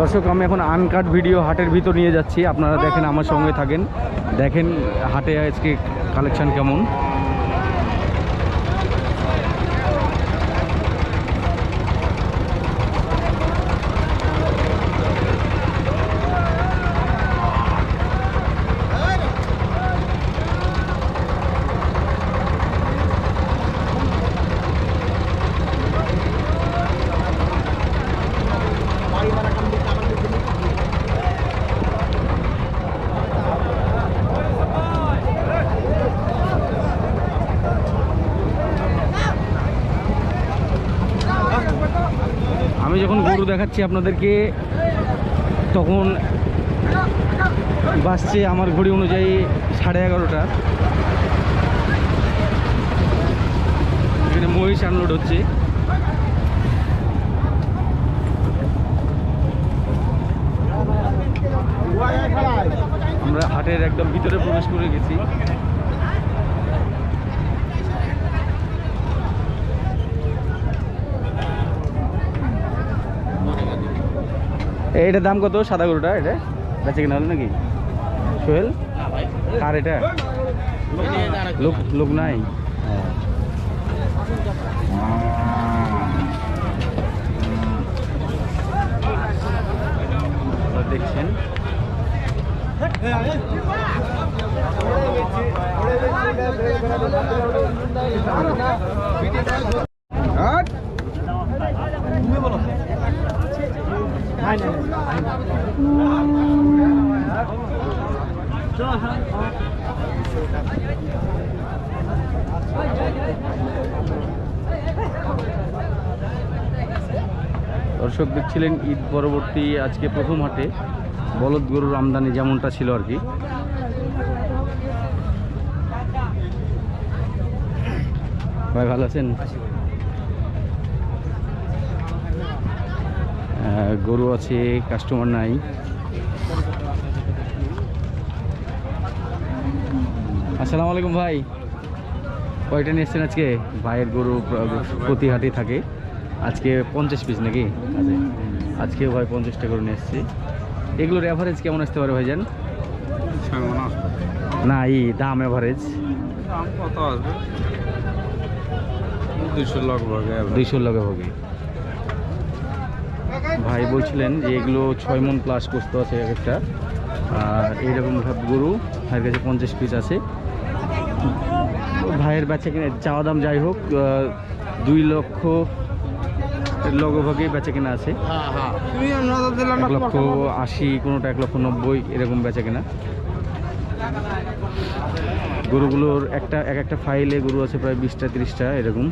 দর্শক, আমি এখন আনকাট ভিডিও হাটের ভিতর নিয়ে যাচ্ছি। আপনারা দেখেন, আমার সঙ্গে থাকেন। দেখেন হাটে আজকে কালেকশান কেমন আমি যখন গরু দেখাচ্ছি আপনাদেরকে। তখন বাসছে আমার ঘড়ি অনুযায়ী সাড়ে এগারোটা। এখানে মহিষ আনলোড হচ্ছে। আমরা হাটের একদম ভিতরে প্রবেশ করে গেছি। এইটার দাম কত? সাদা গরুটা, এটা? বেঁচে কিনা হলো নাকি? সোহেল? আর এটা? লোক লোক নাই? দেখছেন? দর্শক দেখছিলেন ঈদ পরবর্তী আজকে প্রথম হাটে বলদ গরুর আমদানি যেমনটা ছিল আর কি। ভাই, ভালো আছেন? গরু আছে কাস্টমার নাই। আসসালামু আলাইকুম ভাই। কয়টা নিয়ে এসছেন আজকে? ভাইয়ের গরু প্র- প্রতি হাটে থাকে। আজকে পঞ্চাশ পিস নাকি? আজকে ভাই পঞ্চাশটা করে নিয়ে এসছি। এগুলোর অ্যাভারেজ কেমন আসতে পারে ভাইজান? না এই দাম অ্যাভারেজ দাম কত আসবে? দুইশো লগভগ দুইশোর লগে ভাই বলছিলেন যে এগুলো ছয় মন প্লাস করতে আছে এক একটা। আর এইরকম ভাব গরু, ভাইয়ের কাছে পঞ্চাশ পিস আছে। ভাইয়ের বেচা কিনে, চাওয়া দাম যাই হোক দুই লক্ষ লগভাগে বেচা কিনা আছে। এক লক্ষ আশি, কোনোটা এক লক্ষ নব্বই, এরকম বেচা কিনা। গরুগুলোর একটা, এক একটা ফাইলে গরু আছে প্রায় বিশটা, তিরিশটা, এরকম।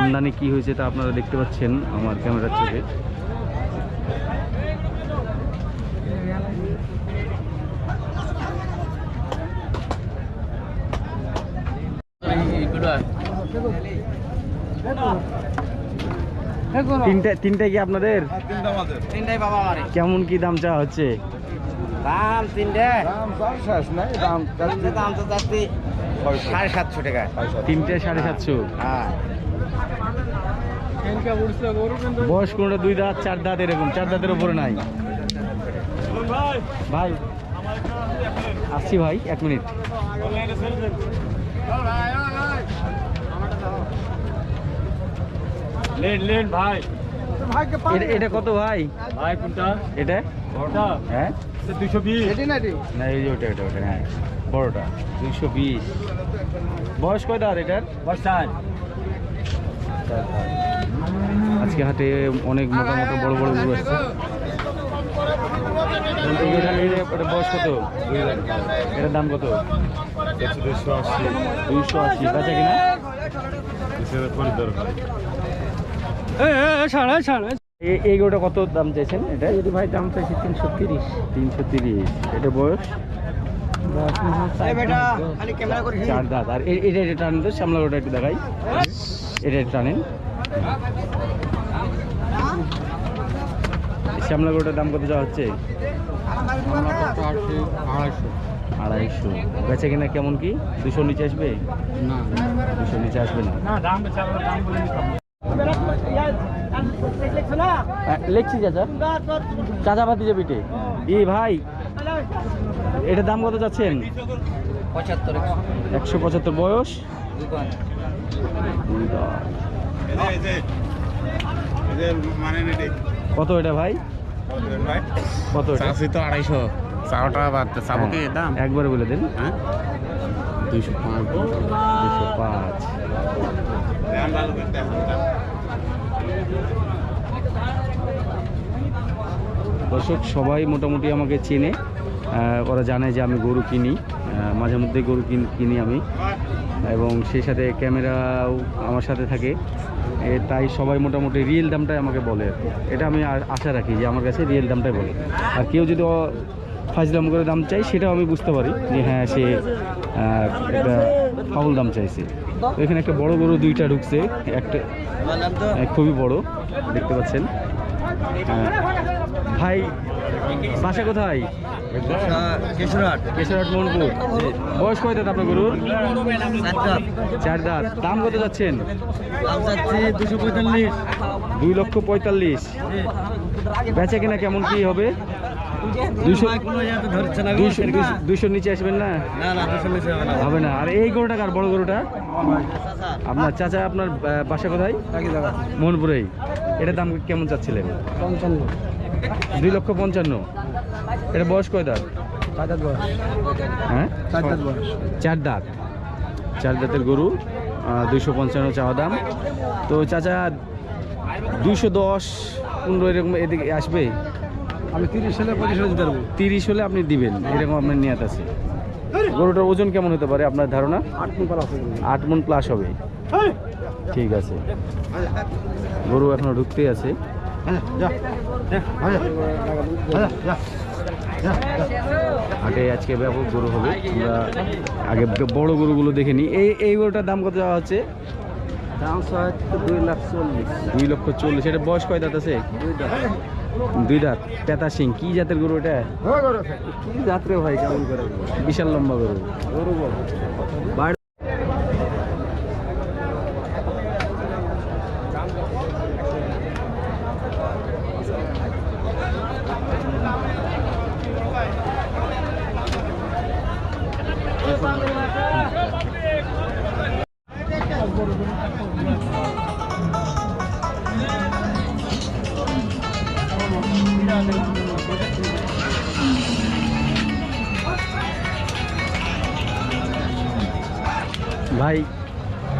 আমদানি কি হয়েছে তা আপনারা দেখতে পাচ্ছেন আমার ক্যামেরার চোখে তিনটা তিনটা কি আপনাদের? তিনটাই কেমন কি দাম চাওয়া হচ্ছে? দাম তিনটে। দাম দাম তো সাড়ে সাতশো টাকা। তিনটে সাড়ে সাতশো। হ্যাঁ। বয়স কোনটা দুই দাঁত চার দাঁত এরকম চার দাঁতের উপরে নাই। ভাই আসছি ভাই এক মিনিট। লেন লেন ভাই। এটা এটা কত ভাই? ভাই কোনটা? এটা? বড়টা? হ্যাঁ? দুইশো বিশ। না এই ওটা ওটা ওটা হ্যাঁ বড়টা দুইশো বিশ। বয়স কয় দাঁত এটার? বর্ষান আজকে হাটে অনেক মোটা মোটা বড় বড় গরু আসছে বয়স কত? এটার দাম কত? দুশো আশি দুইশো আশি। বেচা কিনা? দরকার এ- এই গরুটা কত দাম চাইছেন এটা? যদি ভাই দাম চাইছি তিনশো তিরিশ। তিনশো তিরিশ। এটা বয়স? চার দাঁত। আর এটা এটা টানেন তো সামলা গরুটা একটু দেখাই। এটা টানেন। শ্যামলা গরুটার দাম কত যাওয়া হচ্ছে? আড়াইশো। আড়াইশো বেচা কিনা কেমন কি? দুশোর নিচে আসবে? না। দুশোর নিচে আসবে না। লেখছি চাচা। চাচা ভাতি যে পিঠে ই ভাই এটার দাম কত যাচ্ছেন পঁচাত্তর একশো। পঁচাত্তর বয়স? দুই দশ। কত এটা ভাই? কত আড়াইশো দাম একবারে বলে দিন। হ্যাঁ দুইশো পাঁচ। দুশো পাঁচ দর্শক, সবাই মোটামুটি আমাকে চেনে। ওরা জানে যে আমি গরু কিনি। মাঝে মধ্যে গরু কিন- আমি। এবং সেই সাথে ক্যামেরাও আমার সাথে থাকে। তাই সবাই মোটামুটি রিয়েল দামটাই আমাকে বলে। এটা আমি আশা রাখি যে আমার কাছে রিয়েল দামটাই বলে। আর কেউ যদি ফাজলাম করে দাম চাই সেটাও আমি বুঝতে পারি যে হ্যাঁ সে একটা ফাউল দাম চাইছে। এখানে একটা বড় গরু দুইটা ঢুকছে, একটা খুবই বড়, দেখতে পাচ্ছেন। ভাই, বাসা কোথায়? কেশরহাট। কেশরহাট। মনপুর। বয়স কয় দাঁত আপনার গরুর? চার দাঁত। দাম কত যাচ্ছেন? দাম দুশো পঁয়তাল্লিশ। দুই লক্ষ পঁয়তাল্লিশ। বেচা কিনা কেমন কি হবে? দুশো কোনো জায়গাতে ধরছে না দুইশো দুইশো- দুইশোর নিচে আসবেন না? হবে না। আর এই গরুটা কার? বড় গরুটা? আপনার চাচা আপনার বাসা কোথায়? মোহনপুরেই এটার দাম কেমন চাচ্ছিলেন? দুই লক্ষ পঞ্চান্ন। এটা বয়স কয় দাঁত? চার দাঁত বয়স। হ্যাঁ? চার দাঁত বয়স। চার দাঁত। চার দাঁতের গরু দুইশো পঞ্চান্ন চাওয়া দাম। তো চাচা দুইশো দশ পনেরো এরকম এদিকে আসবে? আমি তিরিশ সালে পঁচিশ সালে দিতে পারব। তিরিশ হলে আপনি দিবেন এরকম আপনার নিয়াত আছে। গরুটার ওজন কেমন হতে পারে আপনার ধারণা? আট মন পালা আছে আট মন প্লাস হবে। ঠিক আছে। গরু এখনও ঢুকতেই আছে। হাটে আজকে ব্যাপক গরু হবে। আমরা আগে বড় গরুগুলো দেখে নিই। এই এই গরুটার দাম কত যাওয়া হচ্ছে? দুই লক্ষ চল্লিশ। এটা বয়স কয় দাঁত আছে? দুই দাঁত। পেতা সিং কি জাতের গরু এটা? কি জাতের ভাই কেমন করে? বিশাল লম্বা গরু। গরু ভাই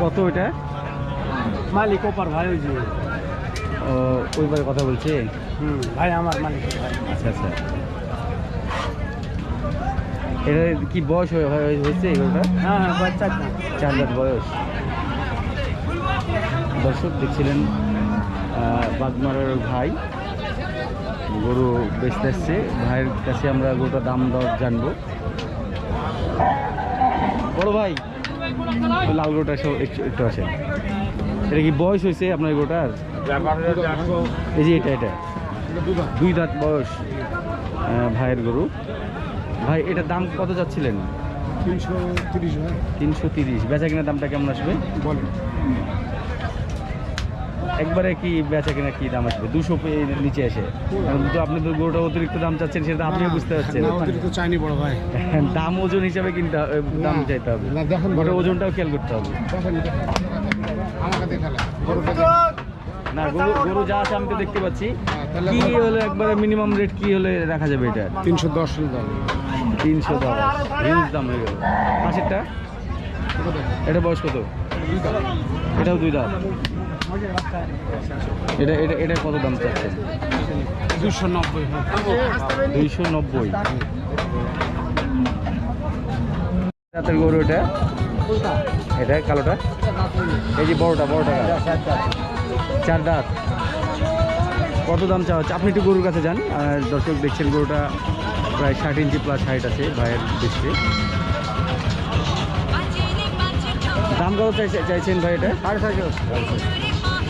কত এটা? মালিক ওপার ভাই ওই যে। ওইবারে কথা বলছে? হুম ভাই আমার মালিক। আচ্ছা আচ্ছা। এটা কি বয়স হয়ে- হয়ে- হয়েছে এগুলোটা হ্যাঁ হ্যাঁ বাচ্চা চার রাত বয়স। দর্শক দেখছিলেন বাগমারার ভাই। গরু বেচতে আসছে। ভাইয়ের কাছে আমরা গরুটার দাম দর জানব। বড় ভাই লাল গরুটা একটু একটু আসেন। এটা কি বয়স হয়েছে আপনার গরুটার? এই যে এটা এটা। দুই দাঁত। বয়স ভাইয়ের গরু। ভাই এটার দাম কত যাচ্ছিলেন? তিনশো তিরিশ ভাই। তিনশো তিরিশ। বেচা কিনা দামটা কেমন আসবে? বলেন। একবারে কি বেচা কিনা কি দাম আসবে? দুশো নিচে এসে। তো আপনি তো গরুটা অতিরিক্ত দাম চাচ্ছেন সেটা আপনিও বুঝতে পারছেন। অতিরিক্ত চাইনি বড় ভাই। দাম ওজন হিসাবে কিনতে দাম চাইতে হবে। দেখেন ওজনটাও খেয়াল করতে হবে। না গরু গরু যা আছে আমি তো দেখতে পাচ্ছি। হ্যাঁ, কি হলে একবারে মিনিমাম রেট কি হলে রাখা যাবে এটা? তিনশো দশ দাম। তিনশো দশ। হিউজ দাম হয়ে গেল। এটা বয়স কত? এটাও দুই দাম এটা এটা এটা কত দাম চাচ্ছেন দুশো নব্বই দুইশো নব্বই। রাতের গরু এটা? এটা কালোটা? এই যে বড়টা বড়টা চার দাঁত। কত দাম চাওয়া হচ্ছে? আপনি একটু গরুর কাছে যান। আর দর্শক দেখছেন গরুটা প্রায় ষাট ইঞ্চি প্লাস হাইট আছে ভাইয়ের দৃষ্টি। দাম কত চাইছে- চাইছেন ভাই এটা? সাড়ে ছয়শো।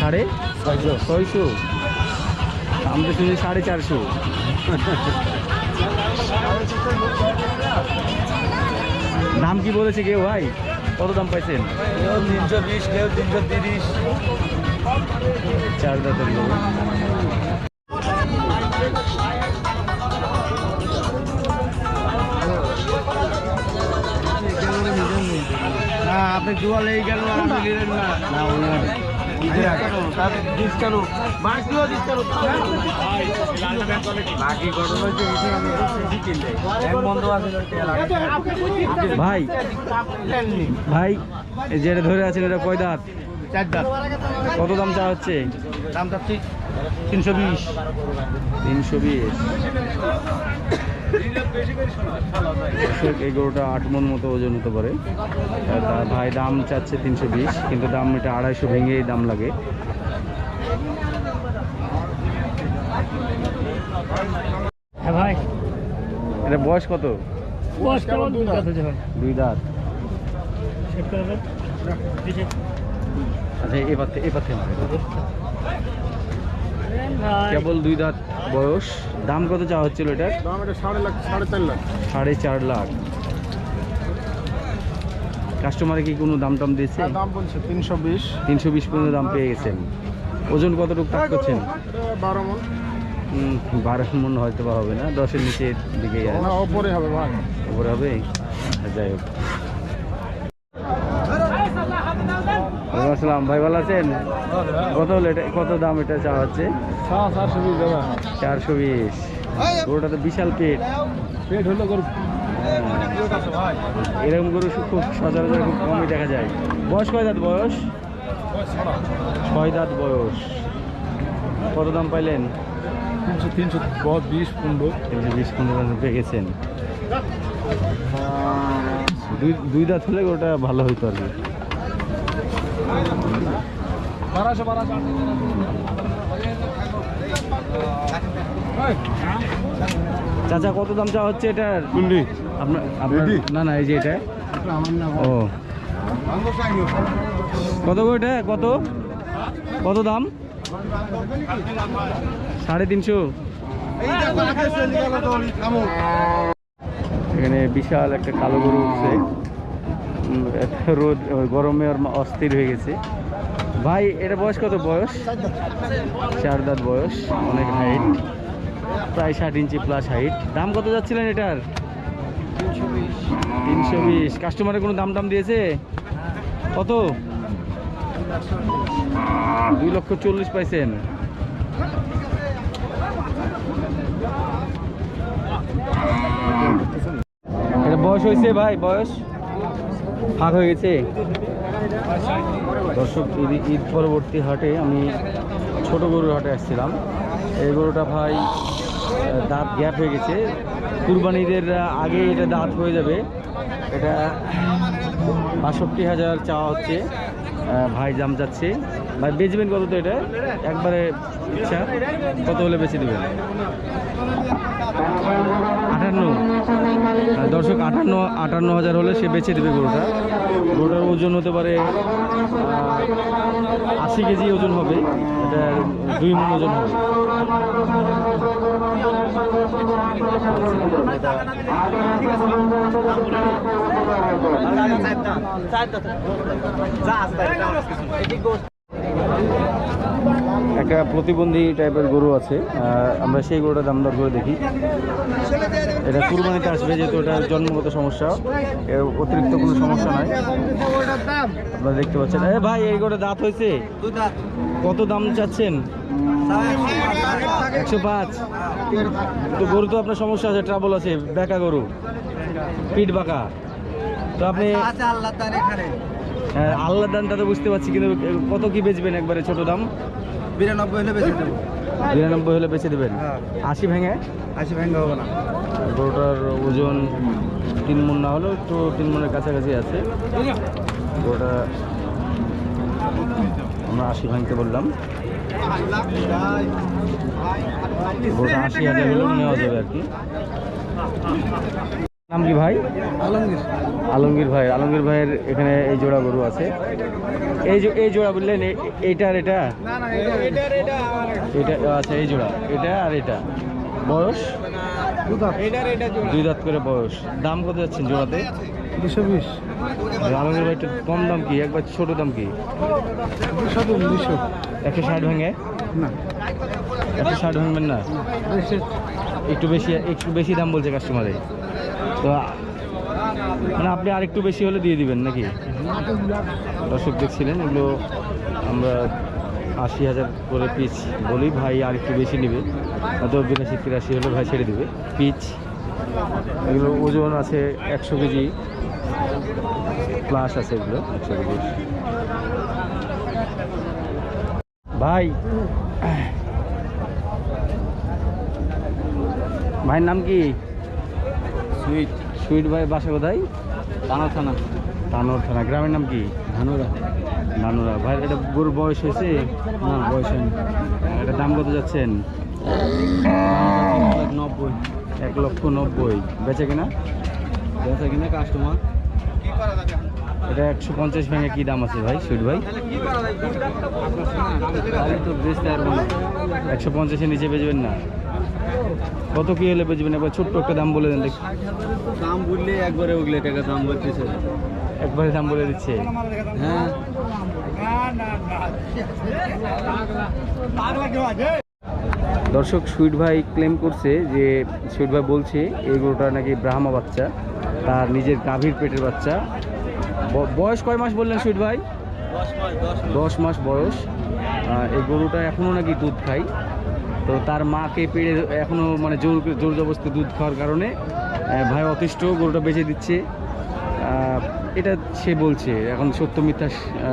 সাড়ে ছয়শো? ছয়শো। আমি তো শুনি সাড়ে চারশো। দাম কি বলেছে কেউ ভাই? কত দাম পাইছেন? কেউ তিনশো বিশ কেউ তিনশো তিরিশ। চার দাঁতের গরু আপনি লেগে গেল আপনি নিলেন না। না ওনার আছে ভাই ভাই যেটা ধরে আছেন এটা কয় দাঁত? চার দাঁত। কত দাম চা হচ্ছে? দাম চাচ্ছি তিনশো বিশ। তিনশো বিশ। এই গরুটা আট মন মতো ওজন হতে পারে। ভাই দাম চাচ্ছে তিনশো বিশ কিন্তু দাম এটা আড়াইশো ভেঙেই দাম লাগে। হ্যাঁ ভাই। এটা বয়স কত? বয়স দুই দাঁত দুই দাঁত। আচ্ছা এবার এবার কেবল দুই দাঁত বয়স। দাম কত চাওয়া হচ্ছিল এটার? দাম এটা সাড়ে লাখ সাড়ে চার লাখ। সাড়ে চার লাখ। কাস্টমারে কি কোনো দাম টাম দিয়েছে? দাম বলছে তিনশো বিশ। তিনশো বিশ পর্যন্ত দাম পেয়ে গেছেন। ওজন কতটুকু টাক করছেন? বারো মন। বারো মন হয়তো বা হবে না। দশের নিচের দিকে ওপরে হবে ভাই। উপরে হবে? আচ্ছা, যাই হোক। আসসালাম ভাই ভালো আছেন? কত হলো এটা কত দাম এটা চাওয়া হচ্ছে? চারশো বিশ। গরুটা তো বিশাল পেট। পেট হলো গরু এরকম গরু খুব সচরাচর খুব কমই দেখা যায়। বয়স কয় দাঁত বয়স? ছয় দাঁত বয়স। কত দাম পাইলেন? তিনশো তিনশো বিশ পনেরো। তিনশো বিশ পনেরো পেয়ে গেছেন। দুই দুই দাঁত হলে ওটা ভালো হইতো আর কি। বারোশো বারোশো চাচা কত দাম চা হচ্ছে এটার? কুন্ডি। আপনার না না এই যে এটা। ও। কত গো এটা? কত? কত দাম? সাড়ে তিনশো। এখানে বিশাল একটা কালো গরু উঠছে। রোদ গরমে ওর অস্থির হয়ে গেছে। ভাই, এটা বয়স কত বয়স? চার দাঁত বয়স, অনেক হাইট প্রায় ষাট ইঞ্চি প্লাস হাইট দাম কত যাচ্ছিলেন এটার? তিনশো বিশ। কাস্টমারে কোনো দাম টাম দিয়েছে? কত? দুই লক্ষ চল্লিশ পাইছেন। এটা বয়স হয়েছে ভাই, বয়স? ফাঁক হয়ে গেছে। দর্শক, ঈদ ঈদ পরবর্তী হাটে আমি ছোট গরুর হাটে আসছিলাম। এই গরুটা ভাই দাঁত গ্যাপ হয়ে গেছে। কুরবানিদের আগে এটা দাঁত হয়ে যাবে। এটা বাষট্টি হাজার চাওয়া হচ্ছে। ভাই জাম যাচ্ছে। ভাই, বেচবেন কত তো এটা? একবারে ইচ্ছা। কত হলে বেছে দেবেন? আটান্ন। দর্শক, আটান্ন আটান্ন হাজার হলে সে বেছে দেবে গরুটা। গরুটার ওজন হতে পারে আশি কেজি ওজন হবে। এটা দুই মন ওজন হবে। একটা প্রতিবন্ধী টাইপের গরু আছে। আমরা সেই গরুটা দাম দর করে দেখি। এটা কুরবানিতে আসবে যেহেতু এটা জন্মগত সমস্যা। এর অতিরিক্ত কোনো সমস্যা নাই। আপনারা দেখতে পাচ্ছেন। এ ভাই এই গরুটা দাঁত হয়েছে? কত দাম চাচ্ছেন? একশো পাঁচ। তো গরু তো আপনার সমস্যা আছে ট্রাবল আছে। বেকা গরু। পিঠ বাঁকা। তো আপনি হ্যাঁ, আল্লাহ দানটা তো বুঝতে পারছি কিন্তু কত কি বেচবেন একবারে ছোট দাম? বিরানব্বই হলে বেশি দেবো। বিরানব্বই হলে বেচে দেবেন? হ্যাঁ। আশি ভেঙে? আশি ভেঙে হবে না। গরুটার ওজন তিন মন না হলেও একটু তিন মনের কাছাকাছি আছে। গরুটা আমরা আশি ভাঙতে বললাম। গরুটা আশি হাজার হলেও নেওয়া যাবে আর কি। নাম কি ভাই? আলমগীর। আলমগীর ভাই। আলমগীর ভাইয়ের এখানে এই জোড়া গরু আছে। এই যে এই জোড়া বললেন এ- এইটা আর এটা? না না এটা। এটা এটা আচ্ছা এই জোড়া। এটা আর এটা? বয়স? দুই দাঁত করে বয়স। দাম কত যাচ্ছেন জোড়াতে? দুশো বিশ। আলমের ভাইটা কম দাম কি? একবার ছোট দাম কি? দুশো একশো ষাট ভেঙে? না। একশো ষাট ভাঙবেন না? একটু বেশি একটু বেশি দাম বলছে কাস্টমারে তো মানে আপনি আর একটু বেশি হলে দিয়ে দিবেন নাকি? দর্শক দেখছিলেন, এগুলো আমরা আশি হাজার করে পিচ বলি, ভাই আর একটু বেশি নেবে। হয়তো বিরাশি, তিরাশি হলে ভাই ছেড়ে দেবে। পিচ, এগুলো ওজন আছে একশো কেজি প্লাস আছে এগুলো একশো কেজি। ভাই, ভাইয়ের নাম কি? সুইট সুইট ভাই বাসা কোথায়? তানোর থানা। তানোর থানা গ্রামের নাম কি? ধানুরা। ধানুরা। ভাই এটা গরুর বয়স হয়েছে? না বয়স হয়নি। এটা দাম কত যাচ্ছেন? নব্বই। এক লক্ষ নব্বই। বেচে কিনা? বেচে কিনা কাস্টমার এটা একশো পঞ্চাশ ভেঙে কি দাম আছে ভাই সুইট ভাই? তো বেচতে পারব না। একশো পঞ্চাশের নিচে বেচবেন না। কত কি হলে বেচবেন? একবার ছোট্ট একটা দাম বলে দেন দেখি। দাম বললে একবারে ওগুলো টাকা দাম বলতেছে। একবারে দাম বলে দিচ্ছে। হ্যাঁ। দর্শক সুইট ভাই ক্লেম করছে যে সুইট ভাই বলছে এই গরুটা নাকি ব্রাহ্মা বাচ্চা। তার নিজের গাভীর পেটের বাচ্চা। বয়স কয় মাস বললেন সুইট ভাই? দশ মাস। বয়স। এই গরুটা এখনও নাকি দুধ খায়। তো তার মাকে পেড়ে এখনও মানে জোর জোর জবস্তি দুধ খাওয়ার কারণে ভাই অতিষ্ঠ গরুটা বেঁচে দিচ্ছে। এটা সে বলছে। এখন সত্য মিথ্যা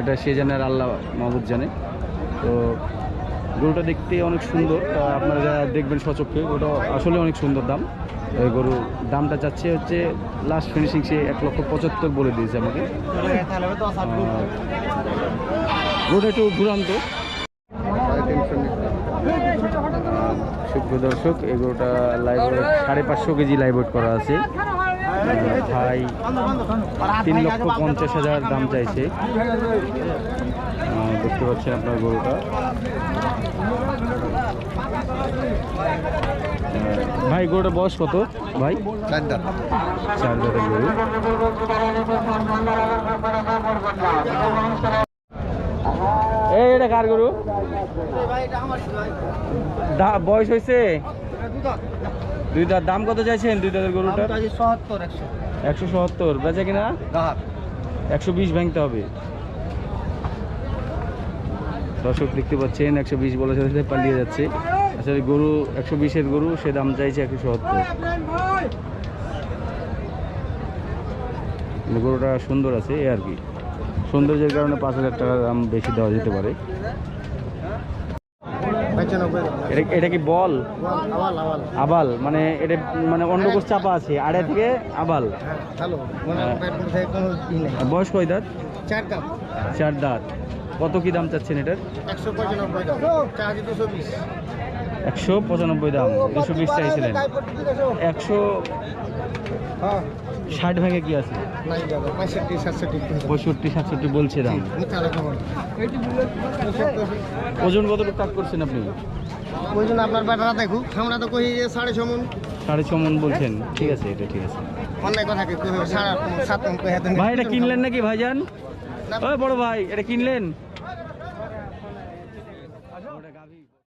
এটা সে জানে আর আল্লাহ মাহবুদ জানে। তো গরুটা দেখতে অনেক সুন্দর। আপনারা যারা দেখবেন সচক্ষে গরুটা আসলে অনেক সুন্দর দাম। এই গরু দামটা চাচ্ছে হচ্ছে লাস্ট ফিনিশিং সে এক লক্ষ পঁচাত্তর বলে দিয়েছে আমাকে। গরুটা একটু দুরান্ত দর্শক এই গরুটা লাইভ সাড়ে পাঁচশো কেজি লাইভ ওয়েট করা আছে। ভাই, তিন লক্ষ পঞ্চাশ হাজার দাম চাইছে। দেখতে পাচ্ছেন আপনার গরুটা। ভাই গরুটা বয়স কত? ভাই? চার দাঁতের গরু। কার গরু? দা- বয়স হয়েছে দুই দাঁত দাম কত চাইছেন দুই দাঁতের সত্তর একশো। সত্তর। বেচে কিনা? একশো বিশ ভাঙতে হবে। দর্শক দেখতে পাচ্ছেন একশো বিশ বলে সাথে সাথে পালিয়ে যাচ্ছে। আসলে গরু একশো বিশের গরু সে দাম চাইছে একশো সত্তর। গরুটা সুন্দর আছে এই আর কি। সৌন্দর্যের কারণে পাঁচ হাজার টাকা দাম বেশি দেওয়া যেতে পারে। এটা কি বল? আবাল মানে এটা মানে অন্য কোষ চাপা আছে আড়াই থেকে আবাল। হ্যাঁ। বয়স কয় দাঁত? চার দাঁত। কত কি দাম চাচ্ছেন এটার? একশো পঁচানব্বই দাম। দুশো বিশ। একশো পঁচানব্বই দাম দুশো বিশ চাইছিলেন। একশো হ্যাঁ। ষাট ভাগে কি আছে? পঁয়ষট্টি সাতষট্টি বলছে দাম। ওজন কতটুকু কাজ করছেন আপনি? আপনার বেটারা দেখুক আমরা তো যে সাড়ে ছ মন। সাড়ে ছ মন বলছেন। ঠিক আছে এটা ঠিক আছে। অন্যায় কথা কি সাড়ে সাত মন ভাই এটা কিনলেন নাকি ভাইজান? ওই বড় ভাই এটা কিনলেন?